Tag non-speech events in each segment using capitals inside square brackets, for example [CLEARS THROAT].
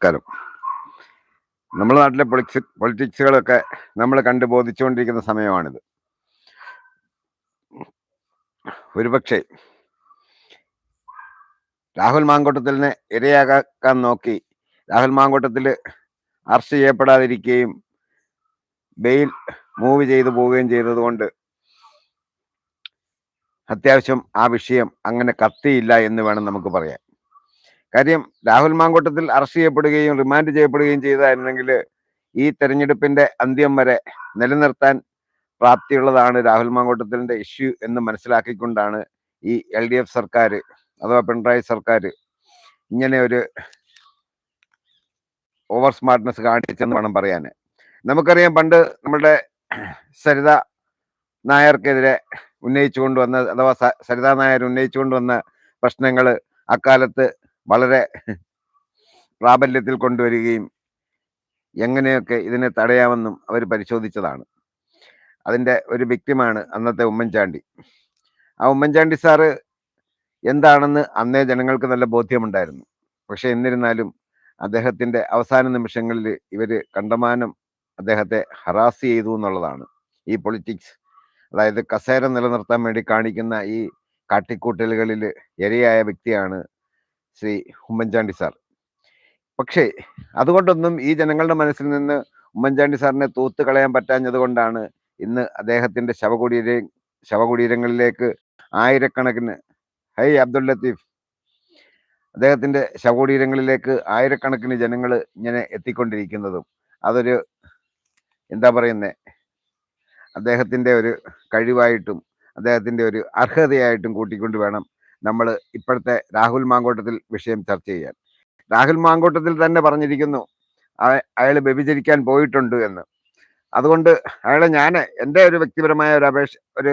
നമസ്കാരം നമ്മുടെ നാട്ടിലെ പൊളിക്സ് പൊളിറ്റിക്സുകളൊക്കെ നമ്മൾ കണ്ട് ബോധിച്ചുകൊണ്ടിരിക്കുന്ന സമയമാണിത്. ഒരുപക്ഷെ രാഹുൽ മാങ്കോട്ടത്തിലിനെ ഇരയാകാൻ നോക്കി രാഹുൽ മാങ്കോട്ടത്തിൽ അറസ്റ്റ് ചെയ്യപ്പെടാതിരിക്കുകയും ബെയിൽ മൂവ് ചെയ്തു പോവുകയും ചെയ്തതുകൊണ്ട് അത്യാവശ്യം ആ വിഷയം അങ്ങനെ കത്തിയില്ല എന്ന് വേണം നമുക്ക് പറയാൻ. കാര്യം രാഹുൽ മാങ്കോട്ടത്തിൽ അറസ്റ്റ് ചെയ്യപ്പെടുകയും റിമാൻഡ് ചെയ്യപ്പെടുകയും ചെയ്തായിരുന്നെങ്കിൽ ഈ തെരഞ്ഞെടുപ്പിന്റെ അന്ത്യം വരെ നിലനിർത്താൻ പ്രാപ്തിയുള്ളതാണ് രാഹുൽ മാങ്കൂട്ടത്തിലിന്റെ ഇഷ്യൂ എന്ന് മനസ്സിലാക്കിക്കൊണ്ടാണ് ഈ എൽ ഡി എഫ് സർക്കാർ അഥവാ പിണറായി സർക്കാർ ഇങ്ങനെ ഒരു ഓവർ സ്മാർട്ട്നെസ് കാണിച്ചെന്ന് വേണം പറയാൻ. നമുക്കറിയാം പണ്ട് നമ്മുടെ സരിത നായർക്കെതിരെ ഉന്നയിച്ചു കൊണ്ടുവന്ന അഥവാ സരിതാ നായർ ഉന്നയിച്ചു കൊണ്ടുവന്ന പ്രശ്നങ്ങൾ അക്കാലത്ത് വളരെ പ്രാബല്യത്തിൽ കൊണ്ടുവരികയും എങ്ങനെയൊക്കെ ഇതിനെ തടയാമെന്നും അവർ പരിശോധിച്ചതാണ്. അതിന്റെ ഒരു വ്യക്തിമാണ് അന്നത്തെ ഉമ്മൻചാണ്ടി. ആ ഉമ്മൻചാണ്ടി സാറ് എന്താണെന്ന് അന്നേ ജനങ്ങൾക്ക് നല്ല ബോധ്യമുണ്ടായിരുന്നു. പക്ഷെ എന്നിരുന്നാലും അദ്ദേഹത്തിന്റെ അവസാന നിമിഷങ്ങളിൽ ഇവർ കണ്ടമാനം അദ്ദേഹത്തെ ഹറാസ് ചെയ്തു എന്നുള്ളതാണ്. ഈ പൊളിറ്റിക്സ് അതായത് കസേര നിലനിർത്താൻ വേണ്ടി കാണിക്കുന്ന ഈ കാട്ടിക്കൂട്ടലുകളിൽ ഇരയായ വ്യക്തിയാണ് ശ്രീ ഉമ്മൻചാണ്ടി സാർ. പക്ഷേ അതുകൊണ്ടൊന്നും ഈ ജനങ്ങളുടെ മനസ്സിൽ നിന്ന് ഉമ്മൻചാണ്ടി സാറിനെ തൂത്ത് കളയാൻ പറ്റാഞ്ഞത് കൊണ്ടാണ് ഇന്ന് അദ്ദേഹത്തിന്റെ ശവകുടീര ശവകുടീരങ്ങളിലേക്ക് ആയിരക്കണക്കിന് ഹൈ അബ്ദുൽ ലത്തീഫ്. അദ്ദേഹത്തിന്റെ ശവകുടീരങ്ങളിലേക്ക് ആയിരക്കണക്കിന് ജനങ്ങൾ ഇങ്ങനെ എത്തിക്കൊണ്ടിരിക്കുന്നതും അതൊരു എന്താ പറയുന്നേ? അദ്ദേഹത്തിന്റെ ഒരു കഴിവായിട്ടും അദ്ദേഹത്തിന്റെ ഒരു അർഹതയായിട്ടും കൂട്ടിക്കൊണ്ട് വേണം നമ്മൾ ഇപ്പോഴത്തെ രാഹുൽ മാങ്കോട്ടത്തിൽ വിഷയം ചർച്ച ചെയ്യാൻ. രാഹുൽ മാങ്കോട്ടത്തിൽ തന്നെ പറഞ്ഞിരിക്കുന്നു അയാൾ വ്യഭിചരിക്കാൻ പോയിട്ടുണ്ട് എന്ന്. അതുകൊണ്ട് അയാളെ ഞാൻ എന്റെ ഒരു വ്യക്തിപരമായ ഒരു അപേക്ഷ ഒരു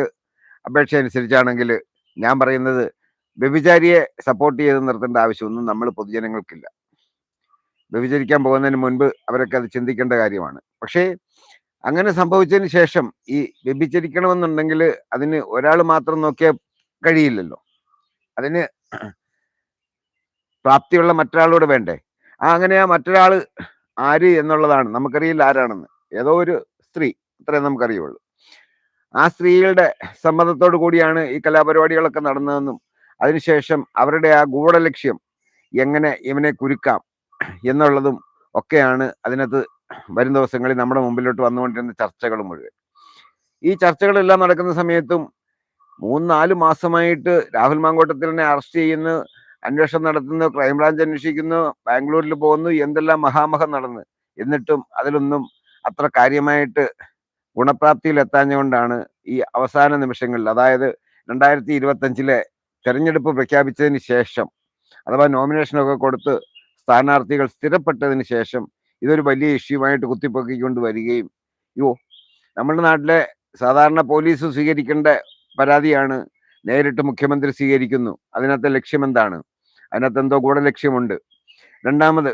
അപേക്ഷ അനുസരിച്ചാണെങ്കിൽ ഞാൻ പറയുന്നത് വ്യഭിചാരിയെ സപ്പോർട്ട് ചെയ്ത് നിർത്തേണ്ട ആവശ്യമൊന്നും നമ്മൾ പൊതുജനങ്ങൾക്കില്ല. വ്യഭിചരിക്കാൻ പോകുന്നതിന് മുൻപ് അവരൊക്കെ അത് ചിന്തിക്കേണ്ട കാര്യമാണ്. പക്ഷേ അങ്ങനെ സംഭവിച്ചതിന് ശേഷം ഈ വ്യഭിചരിക്കണമെന്നുണ്ടെങ്കിൽ അതിന് ഒരാൾ മാത്രം നോക്കിയാൽ കഴിയില്ലല്ലോ. അതിന് പ്രാപ്തിയുള്ള മറ്റൊരാളോട് വേണ്ടേ? ആ അങ്ങനെ ആ മറ്റൊരാൾ ആര് എന്നുള്ളതാണ്. നമുക്കറിയില്ല ആരാണെന്ന്. ഏതോ ഒരു സ്ത്രീ അത്രേ നമുക്കറിയുള്ളൂ. ആ സ്ത്രീകളുടെ സമ്മതത്തോടു കൂടിയാണ് ഈ കലാപരിപാടികളൊക്കെ നടന്നതെന്നും അതിനുശേഷം അവരുടെ ആ ഗൂഢലക്ഷ്യം എങ്ങനെ ഇവനെ കുരുക്കാം എന്നുള്ളതും ഒക്കെയാണ് അതിനകത്ത് വരും ദിവസങ്ങളിൽ നമ്മുടെ മുമ്പിലോട്ട് വന്നുകൊണ്ടിരുന്ന ചർച്ചകൾ മുഴുവൻ. ഈ ചർച്ചകളെല്ലാം നടക്കുന്ന സമയത്തും മൂന്ന് നാല് മാസമായിട്ട് രാഹുൽ മാങ്കോട്ടത്തിലിനെ അറസ്റ്റ് ചെയ്യുന്നു അന്വേഷണം നടത്തുന്നു ക്രൈംബ്രാഞ്ച് അന്വേഷിക്കുന്നു ബാംഗ്ലൂരിൽ പോകുന്നു എന്തെല്ലാം മഹാമഹം നടന്ന്. എന്നിട്ടും അതിലൊന്നും അത്ര കാര്യമായിട്ട് ഗുണപ്രാപ്തിയിൽ എത്താഞ്ഞുകൊണ്ടാണ് ഈ അവസാന നിമിഷങ്ങളിൽ അതായത് രണ്ടായിരത്തി ഇരുപത്തഞ്ചിലെ തെരഞ്ഞെടുപ്പ് പ്രഖ്യാപിച്ചതിന് ശേഷം അഥവാ നോമിനേഷനൊക്കെ കൊടുത്ത് സ്ഥാനാർത്ഥികൾ സ്ഥിരപ്പെട്ടതിന് ശേഷം ഇതൊരു വലിയ ഇഷ്യൂമായിട്ട് കുത്തിപ്പൊക്കിക്കൊണ്ട് വരികയും യോ നമ്മുടെ നാട്ടിലെ സാധാരണ പോലീസ് സ്വീകരിക്കേണ്ട പരാതിയാണ് നേരിട്ട് മുഖ്യമന്ത്രി സ്വീകരിക്കുന്നു. അതിനകത്തെ ലക്ഷ്യം എന്താണ് അതിനകത്ത് എന്തോ കൂടെ ഗൂഢലക്ഷ്യമുണ്ട് രണ്ടാമത്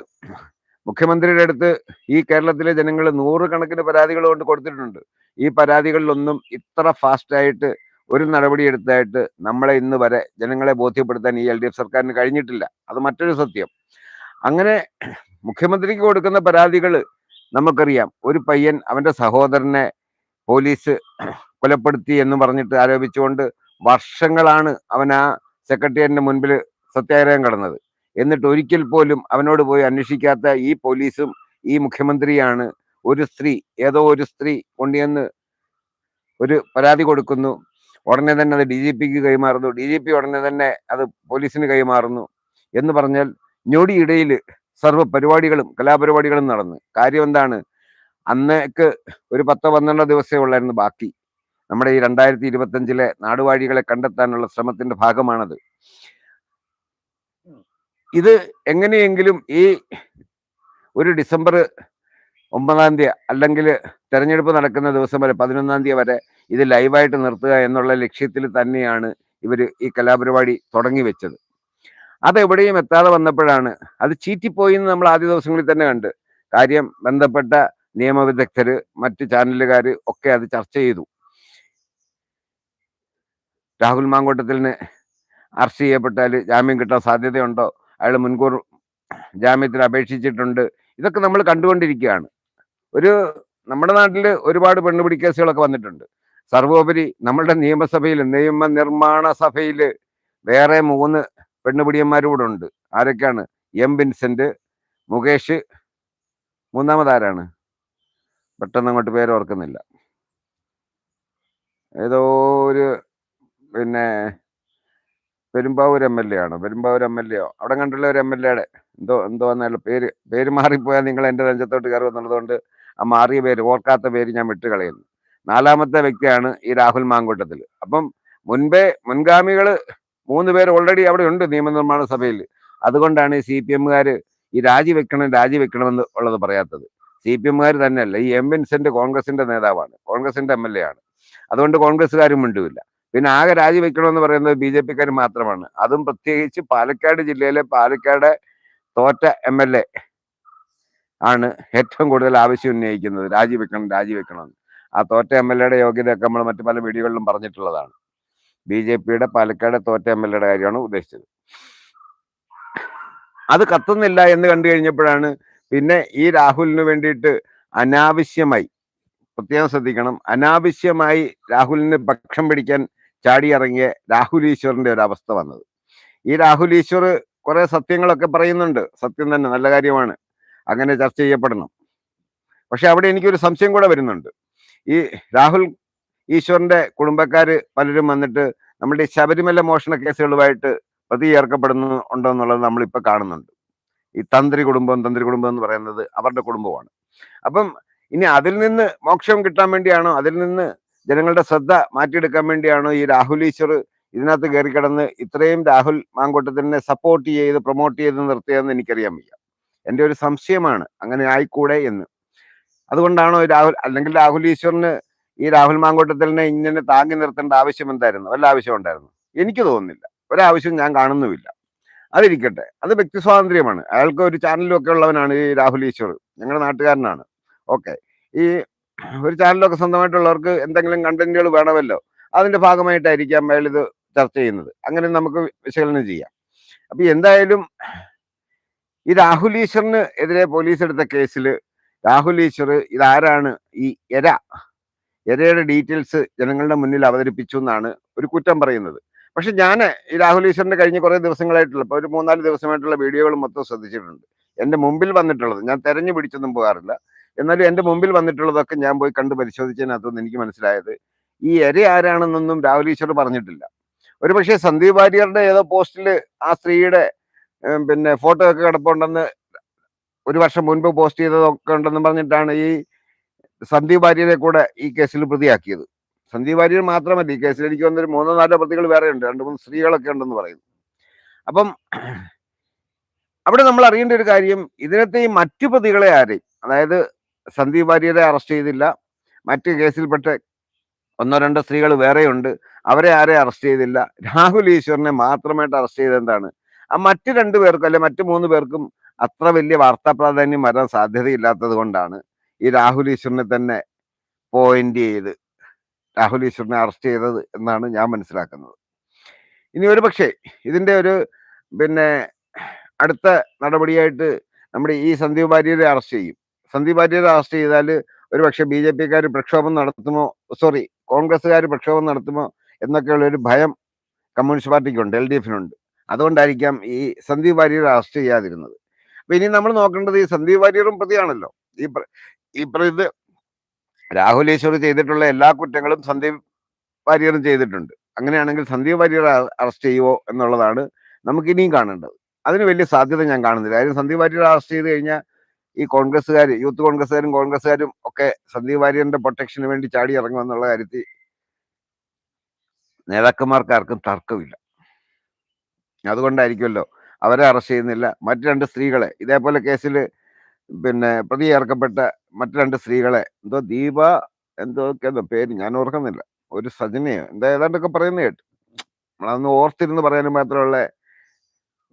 മുഖ്യമന്ത്രിയുടെ അടുത്ത് ഈ കേരളത്തിലെ ജനങ്ങൾ നൂറുകണക്കിന് പരാതികൾ കൊണ്ട് കൊടുത്തിട്ടുണ്ട്. ഈ പരാതികളിലൊന്നും ഇത്ര ഫാസ്റ്റായിട്ട് ഒരു നടപടി എടുത്തായിട്ട് നമ്മളെ ഇന്ന് വരെ ജനങ്ങളെ ബോധ്യപ്പെടുത്താൻ ഈ എൽ ഡി എഫ് സർക്കാരിന് കഴിഞ്ഞിട്ടില്ല. അത് മറ്റൊരു സത്യം. അങ്ങനെ മുഖ്യമന്ത്രിക്ക് കൊടുക്കുന്ന പരാതികൾ നമുക്കറിയാം. ഒരു പയ്യൻ അവന്റെ സഹോദരനെ പോലീസ് കൊലപ്പെടുത്തി എന്ന് പറഞ്ഞിട്ട് ആരോപിച്ചുകൊണ്ട് വർഷങ്ങളാണ് അവൻ ആ സെക്രട്ടേറിയറ്റിന്റെ മുൻപിൽ സത്യാഗ്രഹം കടന്നത്. എന്നിട്ട് ഒരിക്കൽ പോലും അവനോട് പോയി അന്വേഷിക്കാത്ത ഈ പോലീസും ഈ മുഖ്യമന്ത്രിയാണ് ഒരു സ്ത്രീ ഏതോ ഒരു സ്ത്രീ കൊണ്ടുവന്ന് ഒരു പരാതി കൊടുക്കുന്നു. ഉടനെ തന്നെ അത് ഡി ജി പിക്ക് കൈമാറുന്നു. ഡി ജി പി ഉടനെ തന്നെ അത് പോലീസിന് കൈമാറുന്നു എന്ന് പറഞ്ഞാൽ ഞൊടിയിടയിൽ സർവ പരിപാടികളും കലാപരിപാടികളും നടന്നു. കാര്യം എന്താണ്? അന്നേക്ക് ഒരു പത്തോ പന്ത്രണ്ടോ ദിവസമേ ഉള്ളായിരുന്നു ബാക്കി. നമ്മുടെ ഈ രണ്ടായിരത്തി ഇരുപത്തഞ്ചിലെ നാടുവാഴികളെ കണ്ടെത്താനുള്ള ശ്രമത്തിന്റെ ഭാഗമാണത്. ഇത് എങ്ങനെയെങ്കിലും ഈ ഒരു ഡിസംബർ ഒമ്പതാം തീയതി അല്ലെങ്കിൽ തെരഞ്ഞെടുപ്പ് നടക്കുന്ന ദിവസം വരെ പതിനൊന്നാം തീയതി വരെ ഇത് ലൈവായിട്ട് നിർത്തുക എന്നുള്ള ലക്ഷ്യത്തിൽ തന്നെയാണ് ഇവർ ഈ കലാപരിപാടി തുടങ്ങി വെച്ചത്. അതെവിടെയും എത്താതെ വന്നപ്പോഴാണ് അത് ചീറ്റിപ്പോയി എന്ന് നമ്മൾ ആദ്യ ദിവസങ്ങളിൽ തന്നെ കണ്ട്. കാര്യം ബന്ധപ്പെട്ട നിയമവിദഗ്ധര് മറ്റ് ചാനലുകാർ ഒക്കെ അത് ചർച്ച ചെയ്തു. രാഹുൽ മാങ്കോട്ടത്തിന് അറസ്റ്റ് ചെയ്യപ്പെട്ടാൽ ജാമ്യം കിട്ടാൻ സാധ്യതയുണ്ടോ? അയാൾ മുൻകൂർ ജാമ്യത്തിന് അപേക്ഷിച്ചിട്ടുണ്ട്. ഇതൊക്കെ നമ്മൾ കണ്ടുകൊണ്ടിരിക്കുകയാണ്. ഒരു നമ്മുടെ നാട്ടിൽ ഒരുപാട് പെണ്ണുപിടി കേസുകളൊക്കെ വന്നിട്ടുണ്ട്. സർവോപരി നമ്മളുടെ നിയമസഭയിൽ നിയമനിർമ്മാണ സഭയിൽ വേറെ മൂന്ന് പെണ്ണുപിടിയന്മാരൂടെ ഉണ്ട്. ആരൊക്കെയാണ്? എം വിൻസെന്റ് മുകേഷ് മൂന്നാമതാരാണ്? പെട്ടെന്ന് അങ്ങോട്ട് പേര് ഓർക്കുന്നില്ല ഏതോ ഒരു പിന്നെ പെരുമ്പാവൂർ എം എൽ എ ആണോ പെരുമ്പാവൂർ എം എൽ എ അവിടെ കണ്ടുള്ള ഒരു എം എൽ എയുടെ എന്തോ എന്തോ എന്നല്ല പേര് പേര് മാറിപ്പോയാൽ നിങ്ങൾ എന്റെ രഞ്ചത്തോട്ട് കയറും എന്നുള്ളതുകൊണ്ട് ആ മാറിയ പേര് ഓർക്കാത്ത പേര് ഞാൻ വിട്ട് കളയുന്നു. നാലാമത്തെ വ്യക്തിയാണ് ഈ രാഹുൽ മാങ്കൂട്ടത്തിൽ. അപ്പം മുൻപേ മുൻഗാമികൾ മൂന്ന് പേര് ഓൾറെഡി അവിടെ ഉണ്ട് നിയമനിർമ്മാണ സഭയിൽ. അതുകൊണ്ടാണ് ഈ സി പി എമ്മുകാർ ഈ രാജിവെക്കണം രാജിവെക്കണമെന്ന് ഉള്ളത് പറയാത്തത്. സി പി എമ്മുകാർ തന്നെയല്ല. ഈ എം വിൻസെന്റ് കോൺഗ്രസിന്റെ നേതാവാണ്. കോൺഗ്രസിന്റെ എം എൽ എ ആണ്. അതുകൊണ്ട് കോൺഗ്രസ്സുകാരും മിണ്ടുമില്ല പിന്നെ ആകെ രാജിവെക്കണമെന്ന് പറയുന്നത് ബി ജെ പിക്കാർ മാത്രമാണ്. അതും പ്രത്യേകിച്ച് പാലക്കാട് ജില്ലയിലെ പാലക്കാട് തോറ്റ എം എൽ എ ആണ് ഏറ്റവും കൂടുതൽ ആവശ്യം ഉന്നയിക്കുന്നത്. രാജിവെക്കണം രാജിവെക്കണം ആ തോറ്റ എം എൽ എയുടെ യോഗ്യതയൊക്കെ നമ്മൾ മറ്റു പല വീഡിയോകളിലും പറഞ്ഞിട്ടുള്ളതാണ്. ബി ജെ പിയുടെ പാലക്കാട് തോറ്റ എം എൽ എയുടെ കാര്യമാണ് ഉദ്ദേശിച്ചത്. അത് കത്തുന്നില്ല എന്ന് കണ്ടു കഴിഞ്ഞപ്പോഴാണ് പിന്നെ ഈ രാഹുലിന് വേണ്ടിയിട്ട് അനാവശ്യമായി പ്രത്യേകം ശ്രദ്ധിക്കണം അനാവശ്യമായി രാഹുലിന് പക്ഷം പിടിക്കാൻ ചാടിയിറങ്ങിയ രാഹുൽ ഈശ്വറിന്റെ ഒരു അവസ്ഥ വന്നത്. ഈ രാഹുൽ ഈശ്വർ കുറെ സത്യങ്ങളൊക്കെ പറയുന്നുണ്ട്. സത്യം തന്നെ നല്ല കാര്യമാണ്. അങ്ങനെ ചർച്ച ചെയ്യപ്പെടണം. പക്ഷെ അവിടെ എനിക്കൊരു സംശയം കൂടെ വരുന്നുണ്ട്. ഈ രാഹുൽ ഈശ്വറിന്റെ കുടുംബക്കാര് പലരും വന്നിട്ട് നമ്മുടെ ശബരിമല മോഷണ കേസുകളുമായിട്ട് പ്രതി ഏർക്കപ്പെടുന്നു ഉണ്ടോ എന്നുള്ളത് നമ്മളിപ്പോ കാണുന്നുണ്ട്. ഈ തന്ത്രി കുടുംബം തന്ത്രി കുടുംബം എന്ന് പറയുന്നത് അവരുടെ കുടുംബമാണ്. അപ്പം ഇനി അതിൽ നിന്ന് മോക്ഷം കിട്ടാൻ വേണ്ടിയാണോ അതിൽ നിന്ന് ജനങ്ങളുടെ ശ്രദ്ധ മാറ്റിയെടുക്കാൻ വേണ്ടിയാണോ ഈ രാഹുൽ ഈശ്വർ ഇതിനകത്ത് കയറി കിടന്ന് ഇത്രയും രാഹുൽ മാങ്കോട്ടത്തിനെ സപ്പോർട്ട് ചെയ്ത് പ്രൊമോട്ട് ചെയ്ത് നിർത്തിയതെന്ന് എനിക്കറിയാൻ വയ്യ. എന്റെ ഒരു സംശയമാണ് അങ്ങനെ ആയിക്കൂടെ എന്ന്. അതുകൊണ്ടാണോ രാഹുൽ അല്ലെങ്കിൽ രാഹുൽ ഈശ്വറിന് ഈ രാഹുൽ മാങ്കോട്ടത്തിനെ ഇങ്ങനെ താങ്ങി നിർത്തേണ്ട ആവശ്യം എന്തായിരുന്നു? വല്ല ആവശ്യം ഉണ്ടായിരുന്നു എനിക്ക് തോന്നുന്നില്ല. ഒരാവശ്യം ഞാൻ കാണുന്നുമില്ല. അതിരിക്കട്ടെ. അത് വ്യക്തി സ്വാതന്ത്ര്യമാണ് അയാൾക്ക് ഒരു ചാനലും ഒക്കെ ഉള്ളവനാണ് ഈ രാഹുൽ ഈശ്വർ. ഞങ്ങളുടെ നാട്ടുകാരനാണ്. ഓക്കെ. ഈ ഒരു ചാനലൊക്കെ സ്വന്തമായിട്ടുള്ളവർക്ക് എന്തെങ്കിലും കണ്ടന്റുകൾ വേണമല്ലോ. അതിന്റെ ഭാഗമായിട്ടായിരിക്കാം അയാൾ ഇത് ചർച്ച ചെയ്യുന്നത്. അങ്ങനെ നമുക്ക് വിശകലനം ചെയ്യാം. അപ്പൊ എന്തായാലും ഈ രാഹുൽ ഈശ്വറിന് എതിരെ പോലീസ് എടുത്ത കേസിൽ രാഹുൽ ഈശ്വർ ഇതാരാണ്? ഈ എര. എരയുടെ ഡീറ്റെയിൽസ് ജനങ്ങളുടെ മുന്നിൽ അവതരിപ്പിച്ചു എന്നാണ് ഒരു കുറ്റം പറയുന്നത്. പക്ഷെ ഞാൻ ഈ രാഹുൽ ഈശ്വറിന്റെ കഴിഞ്ഞ കുറെ ദിവസങ്ങളായിട്ടുള്ള ഇപ്പോൾ ഒരു മൂന്നാൽ ദിവസമായിട്ടുള്ള വീഡിയോകൾ മൊത്തം ശ്രദ്ധിച്ചിട്ടുണ്ട്. എന്റെ മുമ്പിൽ വന്നിട്ടുള്ളത് ഞാൻ തെരഞ്ഞു പിടിച്ചൊന്നും പോകാറില്ല. എന്നാലും എന്റെ മുമ്പിൽ വന്നിട്ടുള്ളതൊക്കെ ഞാൻ പോയി കണ്ട് പരിശോധിച്ചതിനകത്തുനിന്ന് എനിക്ക് മനസ്സിലായത് ഈ എര ആരാണെന്നൊന്നും രാഹുൽ ഈശ്വർ പറഞ്ഞിട്ടില്ല. ഒരു പക്ഷേ സന്ദീപ് വാര്യറുടെ ഏതോ പോസ്റ്റിൽ ആ സ്ത്രീയുടെ പിന്നെ ഫോട്ടോ ഒക്കെ കിടപ്പുണ്ടെന്ന് ഒരു വർഷം മുൻപ് പോസ്റ്റ് ചെയ്തതൊക്കെ ഉണ്ടെന്ന് പറഞ്ഞിട്ടാണ് ഈ സന്ദീപ് വാര്യരെ കൂടെ ഈ കേസിൽ പ്രതിയാക്കിയത്. സന്ദീപ് വാര്യർ മാത്രമല്ല ഈ കേസിൽ എനിക്ക് വന്നൊരു മൂന്നോ നാലോ പ്രതികൾ വേറെ ഉണ്ട് രണ്ട് മൂന്ന് സ്ത്രീകളൊക്കെ ഉണ്ടെന്ന് പറയുന്നു. അപ്പം [CLEARS THROAT] അവിടെ നമ്മൾ അറിയേണ്ട ഒരു കാര്യം ഇതിനകത്തെ ഈ മറ്റു പ്രതികളെ ആരെയും അതായത് സന്ദീപ് വാര്യരെ അറസ്റ്റ് ചെയ്തില്ല മറ്റു കേസിൽപ്പെട്ട ഒന്നോ രണ്ടോ സ്ത്രീകൾ വേറെയുണ്ട് അവരെ ആരെ അറസ്റ്റ് ചെയ്തില്ല രാഹുൽ ഈശ്വറിനെ മാത്രമായിട്ട് അറസ്റ്റ് ചെയ്ത് എന്താണ്? ആ മറ്റു രണ്ടു പേർക്കും അല്ലെ മറ്റു മൂന്ന് പേർക്കും അത്ര വലിയ വാർത്താ പ്രാധാന്യം വരാൻ സാധ്യതയില്ലാത്തത് കൊണ്ടാണ് ഈ രാഹുൽ ഈശ്വറിനെ തന്നെ പോയിന്റ് ചെയ്ത് രാഹുൽ ഈശ്വറിനെ അറസ്റ്റ് ചെയ്തത് എന്നാണ് ഞാൻ മനസ്സിലാക്കുന്നത്. ഇനി ഒരു പക്ഷേ ഇതിന്റെ ഒരു പിന്നെ അടുത്ത നടപടിയായിട്ട് നമ്മുടെ ഈ സന്ദീപ് വാര്യരെ അറസ്റ്റ് ചെയ്യും. സന്ദീപ് വാര്യരെ അറസ്റ്റ് ചെയ്താൽ ഒരു പക്ഷേ ബി ജെ പിക്കാർ പ്രക്ഷോഭം നടത്തുമോ സോറി കോൺഗ്രസ്സുകാർ പ്രക്ഷോഭം നടത്തുമോ എന്നൊക്കെയുള്ള ഒരു ഭയം കമ്മ്യൂണിസ്റ്റ് പാർട്ടിക്കുണ്ട് എൽ ഡി എഫിനുണ്ട്. അതുകൊണ്ടായിരിക്കാം ഈ സന്ദീപ് വാര്യരെ അറസ്റ്റ് ചെയ്യാതിരുന്നത്. അപ്പൊ ഇനി നമ്മൾ നോക്കേണ്ടത് ഈ സന്ദീപ് വാര്യറും പ്രതിയാണല്ലോ. ഈ ഈ പ്രതി രാഹുൽ ഈശ്വർ ചെയ്തിട്ടുള്ള എല്ലാ കുറ്റങ്ങളും സന്ദീപ് വാര്യറും ചെയ്തിട്ടുണ്ട്. അങ്ങനെയാണെങ്കിൽ സന്ദീപ് വാര്യർ അറസ്റ്റ് ചെയ്യുമോ എന്നുള്ളതാണ് നമുക്ക് ഇനിയും കാണേണ്ടത്. അതിന് വലിയ സാധ്യത ഞാൻ കാണുന്നില്ല. കാര്യം സന്ദീപ് വാര്യർ അറസ്റ്റ് ചെയ്ത് കഴിഞ്ഞാൽ ഈ കോൺഗ്രസ്സുകാർ യൂത്ത് കോൺഗ്രസ്സുകാരും കോൺഗ്രസ്സുകാരും ഒക്കെ സന്ദീപ് വാര്യറിന്റെ പ്രൊട്ടക്ഷന് വേണ്ടി ചാടി ഇറങ്ങുമെന്നുള്ള കാര്യത്തിൽ നേതാക്കന്മാർക്ക് ആർക്കും തർക്കമില്ല. അതുകൊണ്ടായിരിക്കുമല്ലോ അവരെ അറസ്റ്റ് ചെയ്യുന്നില്ല. മറ്റു രണ്ട് സ്ത്രീകളെ ഇതേപോലെ കേസിൽ പിന്നെ പ്രതി ചേർക്കപ്പെട്ട മറ്റു രണ്ട് സ്ത്രീകളെ എന്തോ ദീപ എന്തോ എന്തോ പേര് ഞാൻ ഓർക്കുന്നില്ല. ഒരു സജനയോ എന്താ ഏതാണ്ടൊക്കെ പറയുന്ന കേട്ടു. നമ്മളതൊന്ന് ഓർത്തിരുന്ന് പറയാനും മാത്രമുള്ള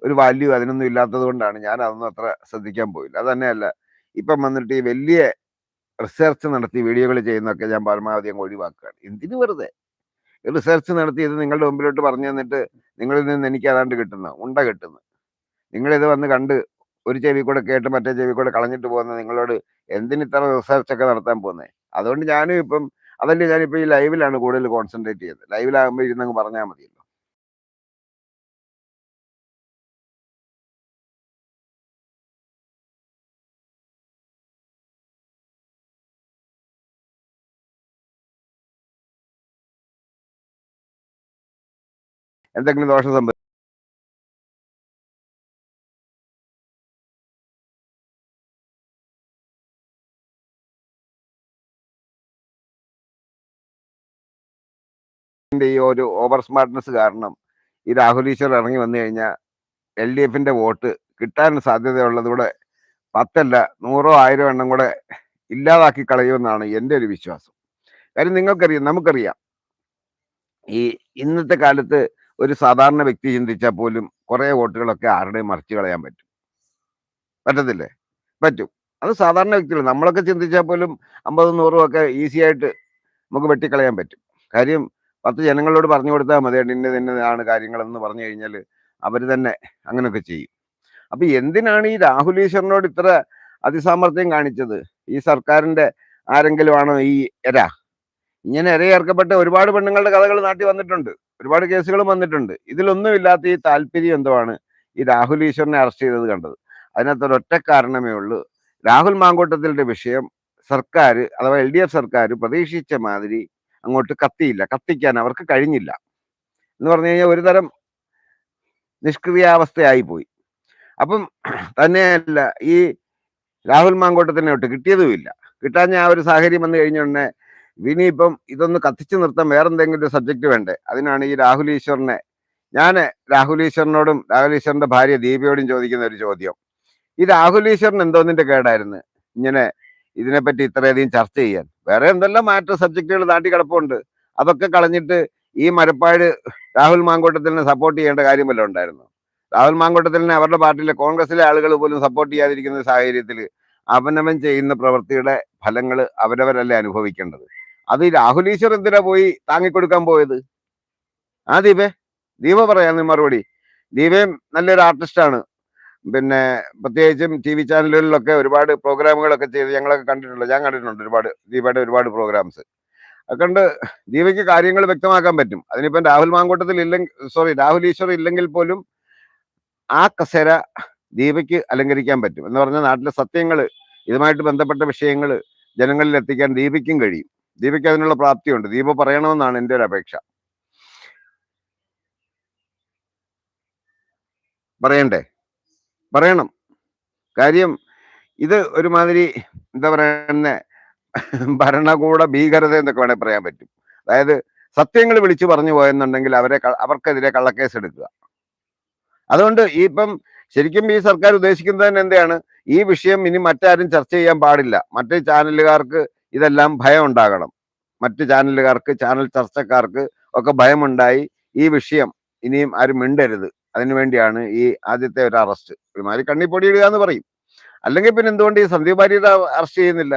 ഒരു വാല്യൂ അതിനൊന്നും ഇല്ലാത്തത് കൊണ്ടാണ് ഞാൻ അതൊന്നും അത്ര ശ്രദ്ധിക്കാൻ പോയില്ല. അത് തന്നെയല്ല ഇപ്പം വന്നിട്ട് ഈ വലിയ റിസർച്ച് നടത്തി വീഡിയോകൾ ചെയ്യുന്നൊക്കെ ഞാൻ പരമാവധി അങ്ങ് ഒഴിവാക്കുകയാണ്. എന്തിനു വെറുതെ? റിസർച്ച് നടത്തി ഇത് നിങ്ങളുടെ മുമ്പിലോട്ട് പറഞ്ഞു തന്നിട്ട് നിങ്ങളിൽ നിന്ന് എനിക്ക് അതാണ്ട് കിട്ടുന്ന ഉണ്ട കിട്ടുന്നു നിങ്ങളിത് വന്ന് കണ്ട് ഒരു ചെവി കൂടെ കേട്ട് മറ്റേ ചെവി കൂടെ കളഞ്ഞിട്ട് പോകുന്ന നിങ്ങളോട് എന്തിന് ഇത്ര റിസർച്ച് ഒക്കെ നടത്താൻ പോകുന്നത് അതുകൊണ്ട് ഞാനും ഇപ്പം അതല്ലേ ഞാനിപ്പോൾ ഈ ലൈവിലാണ് കൂടുതൽ കോൺസെൻട്രേറ്റ് ചെയ്തത്. ലൈവിലാകുമ്പോൾ ഇരുന്നങ്ങ് പറഞ്ഞാൽ മതിയല്ലോ. എന്തെങ്കിലും ദോഷം സംഭവിച്ചു ഈ ഒരു ഓവർ സ്മാർട്ട്നെസ് കാരണം ഈ രാഹുൽ ഈശ്വർ ഇറങ്ങി വന്നു കഴിഞ്ഞാൽ എൽ ഡി എഫിന്റെ വോട്ട് കിട്ടാൻ സാധ്യതയുള്ളത് കൂടെ പത്തല്ല നൂറോ ആയിരോ എണ്ണം കൂടെ ഇല്ലാതാക്കി കളയുമെന്നാണ് എന്റെ ഒരു വിശ്വാസം. കാര്യം നിങ്ങൾക്കറിയാം നമുക്കറിയാം. ഈ ഇന്നത്തെ കാലത്ത് ഒരു സാധാരണ വ്യക്തി ചിന്തിച്ചാൽ പോലും കുറേ വോട്ടുകളൊക്കെ ആരുടെയും മറിച്ച് കളയാൻ പറ്റും. പറ്റത്തില്ലേ? പറ്റും. അത് സാധാരണ വ്യക്തികൾ നമ്മളൊക്കെ ചിന്തിച്ചാൽ പോലും അമ്പതും നൂറും ഒക്കെ ഈസി ആയിട്ട് നമുക്ക് വെട്ടിക്കളയാൻ പറ്റും. കാര്യം പത്ത് ജനങ്ങളോട് പറഞ്ഞു കൊടുത്താൽ മതി ഇന്ന ഇന്നതാണ് കാര്യങ്ങളെന്ന് പറഞ്ഞു കഴിഞ്ഞാൽ അവർ തന്നെ അങ്ങനെയൊക്കെ ചെയ്യും. അപ്പൊ എന്തിനാണ് ഈ രാഹുൽ ഈശ്വറിനോട് ഇത്ര അതിസാമർഥ്യം കാണിച്ചത്? ഈ സർക്കാരിന്റെ ആരെങ്കിലും ആണോ ഈ എര? ഇങ്ങനെ ഇരയേർക്കപ്പെട്ട ഒരുപാട് പെണ്ണുങ്ങളുടെ കഥകൾ നാട്ടിൽ വന്നിട്ടുണ്ട് ഒരുപാട് കേസുകളും വന്നിട്ടുണ്ട്. ഇതിലൊന്നും ഇല്ലാത്ത ഈ താല്പര്യം എന്തുവാണ് ഈ രാഹുൽ ഈശ്വറിനെ അറസ്റ്റ് ചെയ്തത് കണ്ടത്? അതിനകത്ത് ഒരൊറ്റ കാരണമേ ഉള്ളൂ. രാഹുൽ മാങ്കൂട്ടത്തിന്റെ വിഷയം സർക്കാർ അഥവാ എൽ ഡി എഫ് സർക്കാർ പ്രതീക്ഷിച്ച മാതിരി അങ്ങോട്ട് കത്തിയില്ല. കത്തിക്കാൻ അവർക്ക് കഴിഞ്ഞില്ല. എന്ന് പറഞ്ഞു കഴിഞ്ഞാൽ ഒരു തരം നിഷ്ക്രിയാവസ്ഥയായി പോയി. അപ്പം തന്നെയല്ല ഈ രാഹുൽ മാങ്കോട്ടത്തിനെ ഒട്ട് കിട്ടിയതുമില്ല. കിട്ടാഞ്ഞ ആ ഒരു സാഹചര്യം വന്നു കഴിഞ്ഞ ഉടനെ ഇനിയിപ്പം ഇതൊന്ന് കത്തിച്ചു നിർത്താൻ വേറെന്തെങ്കിലും ഒരു സബ്ജക്റ്റ് വേണ്ടേ? അതിനാണ് ഈ രാഹുൽ ഈശ്വറിനെ ഞാൻ രാഹുൽ ഈശ്വറിനോടും രാഹുൽ ഈശ്വറിന്റെ ഭാര്യ ദീപയോടും ചോദിക്കുന്ന ഒരു ചോദ്യം. ഈ രാഹുൽ ഈശ്വറിന് എന്തോന്നിന്റെ കേടായിരുന്നു? ഇങ്ങനെ ഇതിനെപ്പറ്റി ഇത്രയധികം ചർച്ച ചെയ്യാൻ. വേറെ എന്തെല്ലാം മാറ്റർ സബ്ജക്റ്റുകൾ നാട്ടി കിടപ്പുണ്ട്? അതൊക്കെ കളഞ്ഞിട്ട് ഈ മരപ്പാട് രാഹുൽ മാങ്കോട്ടത്തിനെ സപ്പോർട്ട് ചെയ്യേണ്ട കാര്യം വല്ലതും ഉണ്ടായിരുന്നു. രാഹുൽ മാങ്കോട്ടത്തിനെ അവരുടെ പാർട്ടിയിലെ കോൺഗ്രസിലെ ആളുകൾ പോലും സപ്പോർട്ട് ചെയ്യാതിരിക്കുന്ന സാഹചര്യത്തിൽ അവനവൻ ചെയ്യുന്ന പ്രവൃത്തിയുടെ ഫലങ്ങൾ അവരവരല്ലേ അനുഭവിക്കേണ്ടത്? അത് രാഹുൽ ഈശ്വർ എന്തിനാ പോയി താങ്ങിക്കൊടുക്കാൻ പോയത്? ആ ദീപേ ദീപ പറയാന്ന് മറുപടി. ദീപയും നല്ലൊരു ആർട്ടിസ്റ്റാണ് പിന്നെ പ്രത്യേകിച്ചും ടി വി ചാനലുകളിലൊക്കെ ഒരുപാട് പ്രോഗ്രാമുകളൊക്കെ ചെയ്ത് ഞങ്ങളൊക്കെ കണ്ടിട്ടുണ്ട്. ഞാൻ കണ്ടിട്ടുണ്ട് ഒരുപാട് ദീപയുടെ ഒരുപാട് പ്രോഗ്രാംസ്. അതുകൊണ്ട് ദീപയ്ക്ക് കാര്യങ്ങൾ വ്യക്തമാക്കാൻ പറ്റും. അതിനിപ്പം രാഹുൽ മാങ്കൂട്ടത്തിൽ ഇല്ലെങ്കിൽ സോറി രാഹുൽ ഈശ്വർ ഇല്ലെങ്കിൽ പോലും ആ കസേര ദീപയ്ക്ക് അലങ്കരിക്കാൻ പറ്റും. എന്ന് പറഞ്ഞാൽ നാട്ടിലെ സത്യങ്ങൾ ഇതുമായിട്ട് ബന്ധപ്പെട്ട വിഷയങ്ങൾ ജനങ്ങളിൽ എത്തിക്കാൻ ദീപയ്ക്കും കഴിയും. ദീപയ്ക്ക് അതിനുള്ള പ്രാപ്തിയുണ്ട്. ദീപ പറയണമെന്നാണ് എന്റെ ഒരു അപേക്ഷ. പറയണ്ടേ? പറയണം. കാര്യം ഇത് ഒരുമാതിരി എന്താ പറയുന്ന ഭരണകൂട ഭീകരത എന്നൊക്കെ വേണേൽ പറയാൻ പറ്റും. അതായത് സത്യങ്ങൾ വിളിച്ചു പറഞ്ഞു പോയെന്നുണ്ടെങ്കിൽ അവരെ അവർക്കെതിരെ കള്ളക്കേസ് എടുക്കുക. അതുകൊണ്ട് ഇപ്പം ശരിക്കും ഈ സർക്കാർ ഉദ്ദേശിക്കുന്നത് തന്നെ എന്താണ് ഈ വിഷയം ഇനി മറ്റാരും ചർച്ച ചെയ്യാൻ പാടില്ല. മറ്റ് ചാനലുകാർക്ക് ഇതെല്ലാം ഭയം ഉണ്ടാകണം. മറ്റ് ചാനലുകാർക്ക് ചാനൽ ചർച്ചക്കാർക്ക് ഒക്കെ ഭയമുണ്ടായി ഈ വിഷയം ഇനിയും ആരും മിണ്ടരുത്. അതിനുവേണ്ടിയാണ് ഈ ആദ്യത്തെ ഒരു അറസ്റ്റ്. ഒരുമാതിരി കണ്ണിപ്പൊടിയിടുക എന്ന് പറയും. അല്ലെങ്കിൽ പിന്നെ എന്തുകൊണ്ട് ഈ സന്ദീപ് ഭാര്യയുടെ അറസ്റ്റ് ചെയ്യുന്നില്ല?